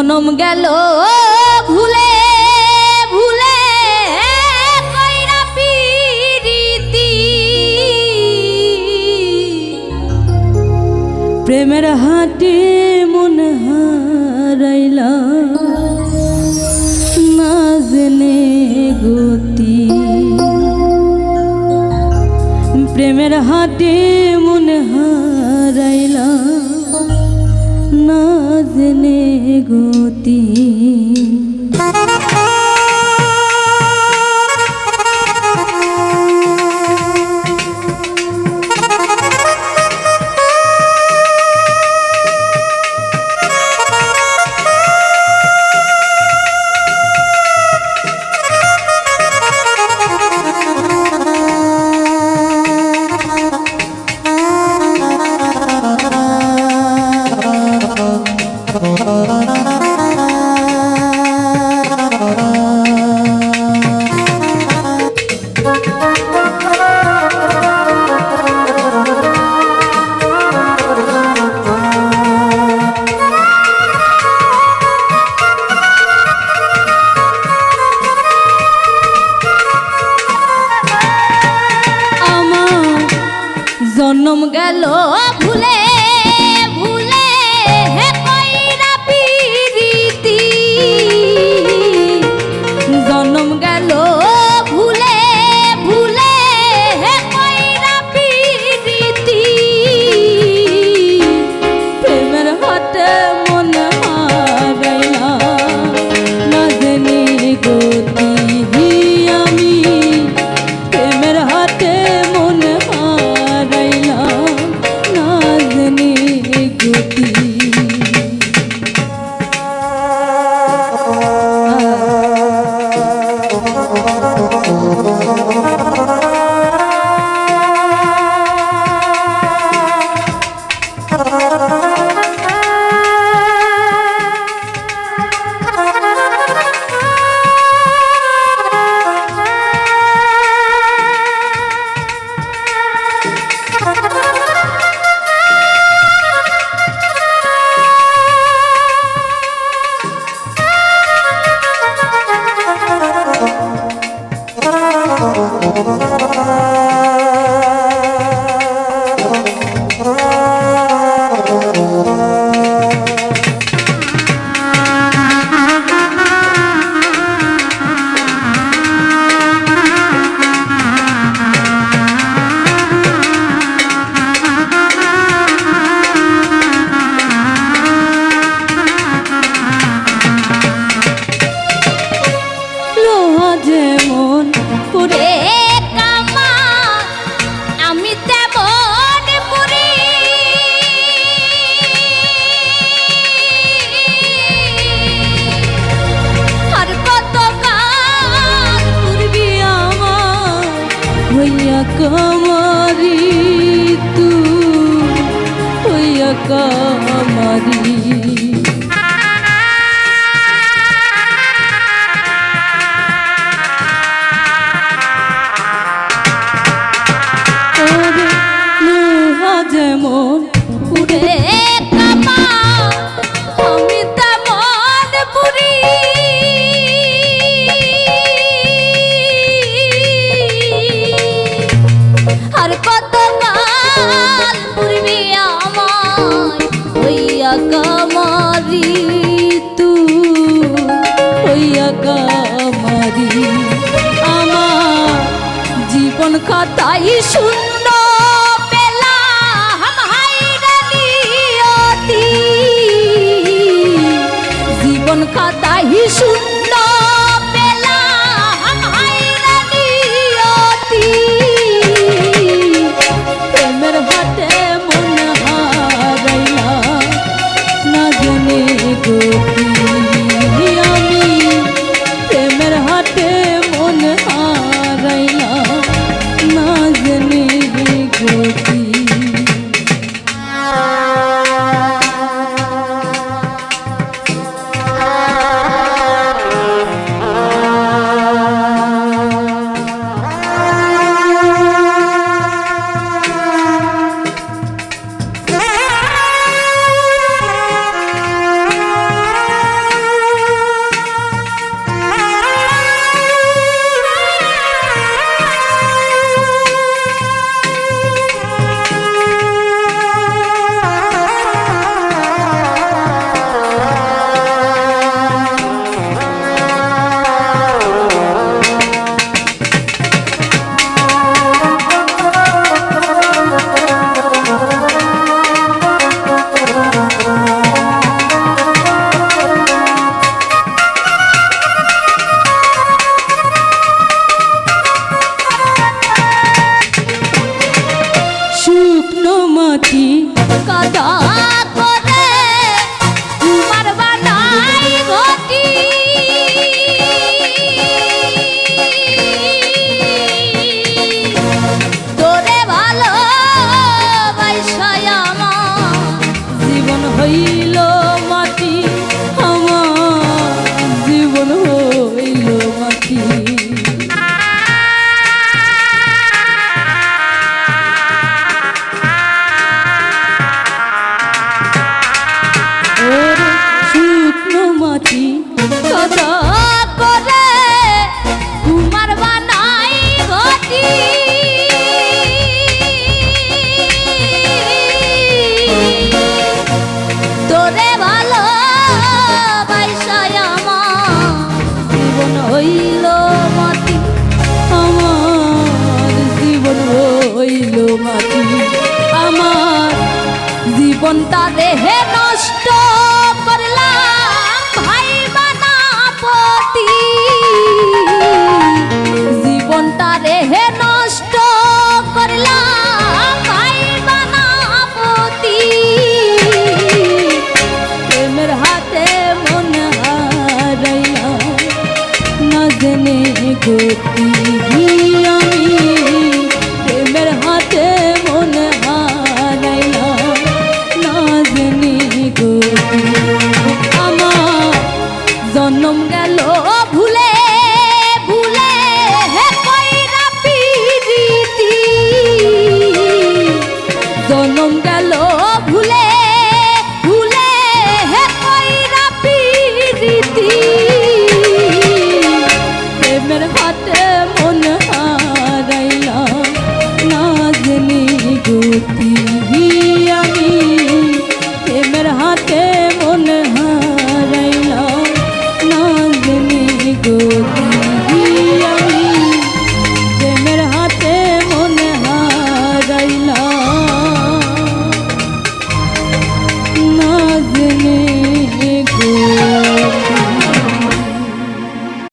জনম গেল ভুলে ভুলে পিরিতি। প্রেমের হাটে মন হারাইল নাজনে গতি। প্রেমের হাটে জীবন খাতা হিসুন জীবনটা দেহে নষ্ট করলাম, ভাই বানাপতি। জীবনটা দেহে নষ্ট করলাম প্রেমের হাতে মন হারাইলাম, না জেনে গতি Thank you.